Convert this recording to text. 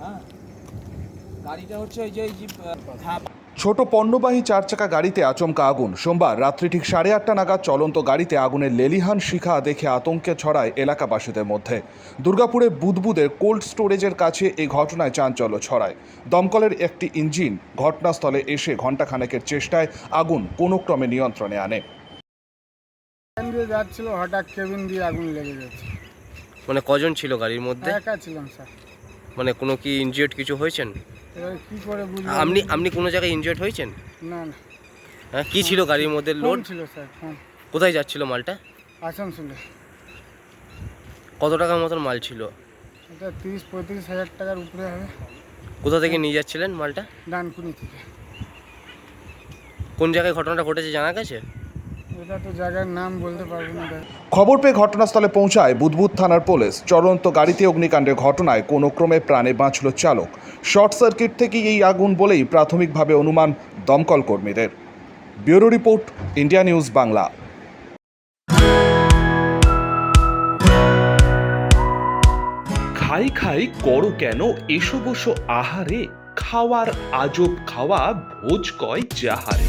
হ্যাঁ। গাড়িটা হচ্ছে ওই যে হ্যাঁ ছোট পণ্যবাহী চার চাকা গাড়িতে আচমকা আগুন। সোমবার রাত্রি ঠিক সাড়ে আটটা নাগাদ চলন্ত গাড়িতে আগুনের লেলিহান শিখা দেখে আতঙ্কে ছড়ায় এলাকাবাসীদের মধ্যে। দুর্গাপুরে বুদবুদের কোল্ড স্টোরেজের কাছে এই ঘটনায় চাঞ্চল্য ছড়ায়। দমকলের একটি ইঞ্জিন ঘটনাস্থলে এসে ঘণ্টাখানেকের চেষ্টায় আগুন কোনো ক্রমে নিয়ন্ত্রণে আনে। যাচ্ছিল হঠাৎ কেবিন দিয়ে আগুন লেগে গেছে। মানে কজন ছিল গাড়ির মধ্যে? একা ছিলাম স্যার। মানে কোনো কি ইনজিয়ার্ড কিছু হয়েছেন? কি করে বুঝলাম আপনি আপনি কোনো জায়গায় ইনজিয়ার্ড হয়েছেন? না না। হ্যাঁ কি ছিল গাড়ির মধ্যে ফোন লোড ছিল স্যার ফোন। কোথায় যাচ্ছিল মালটা? আসানসোলে। কত টাকার মতন মাল ছিল? এটা তিরিশ পঁয়ত্রিশ হাজার টাকার উপরে হবে। কোথা থেকে নিয়ে যাচ্ছিলেন মালটা? ডানকুনি থেকে। কোন জায়গায় ঘটনাটা ঘটেছে জানা গেছে? এটা তো জায়গার নাম বলতে পারব না খবর পেয়ে ঘটনাস্থলে পৌঁছায় বুদবুদ থানার পুলিশ। চলন্ত গাড়িতে অগ্নিকাণ্ডের ঘটনায় কোনো ক্রমে প্রাণে বাঁচল চালক। শর্ট সার্কিট থেকেই এই আগুন বলেই প্রাথমিকভাবে অনুমান দমকল কর্মীদের। Bureau report India news Bangla. খাই খাই করো কেন? এসো বসো আহারে। খাওয়ার আজব খাওয়া ভোজ কয় যাহারে।